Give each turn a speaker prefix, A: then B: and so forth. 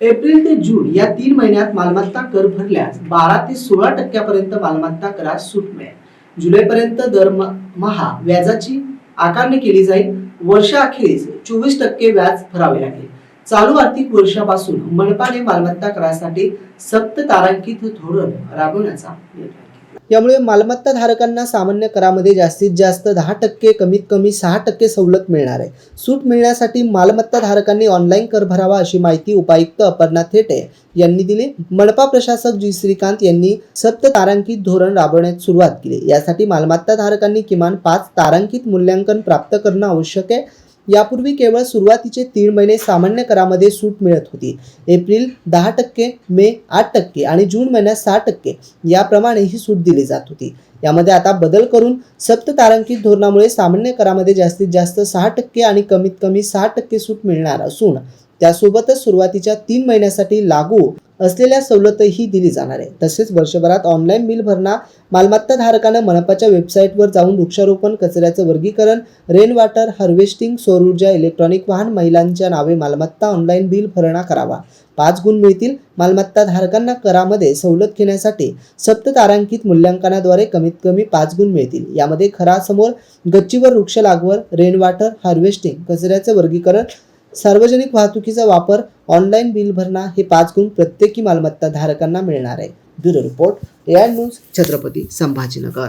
A: April ते जून या तीन महिन्यात मालमत्ता कर भरल्यास बारा ते सोळा टक्क्यापर्यंत मालमत्ता करात सूट मिळेल. जुलैपर्यंत दरमहा व्याजाची आकारणी केली जाईल. वर्षाअखेरीस चोवीस टक्के व्याज भरावे लागेल. चालू आर्थिक वर्षापासून मनपाने मालमत्ता करासाठी सप्त तारांकित धोरण राबवण्याचा निर्णय यामुळे मालमत्ता धारकांना सामान्य करामध्ये जास्तीत जास्त दहा टक्के कमीत कमी सहा टक्के सवलत मिळणार आहे. सूट मिळण्यासाठी मालमत्ता धारकांनी ऑनलाईन कर भरावा अशी माहिती उपायुक्त अपर्णा थेटे यांनी दिली. मनपा प्रशासक जी श्रीकांत यांनी सप्त तारांकित धोरण राबवण्यास सुरुवात केली. यासाठी मालमत्ता धारकांनी किमान पाच तारांकित मूल्यांकन प्राप्त करणं आवश्यक आहे. यापूर्वी केवळ सुरुवातीचे तीन महिने सामान्य करामध्ये सूट मिळत होती. एप्रिल दहा टक्के मे आठ टक्के आणि जून महिन्यात सहा टक्के याप्रमाणे ही सूट दिली जात होती. यामध्ये आता बदल करून सप्त तारांकित धोरणामुळे सामान्य करामध्ये जास्तीत जास्त सहा टक्के आणि कमीत कमी सहा टक्के सूट मिळणार असून त्यासोबतच सुरुवातीच्या तीन महिन्यासाठी लागू असलेल्या सवलतही दिली जाणार आहे. तसेच वर्षभरात ऑनलाईन बिल भरणा मालमत्ता धारकानं मनपाच्या वेबसाईटवर जाऊन वृक्षारोपण कचऱ्याचं वर्गीकरण रेन वॉटर हार्वेस्टिंग सौर ऊर्जा इलेक्ट्रॉनिक वाहन महिलांच्या नावे मालमत्ता ऑनलाईन बिल भरणा करावा. पाच गुण मिळतील. मालमत्ता धारकांना करामध्ये सवलत घेण्यासाठी सप्त तारांकित मूल्यांकनाद्वारे कमीत कमी पाच गुण मिळतील. यामध्ये खरासमोर गच्चीवर वृक्ष लागवड रेन वॉटर हार्वेस्टिंग कचऱ्याचं वर्गीकरण सार्वजनिक वाहतुकीचा वापर ऑनलाईन बिल भरणा हे पाच गुण प्रत्येकी मालमत्ता धारकांना मिळणार आहे. Bureau report AI news Chhatrapati Sambhajinagar.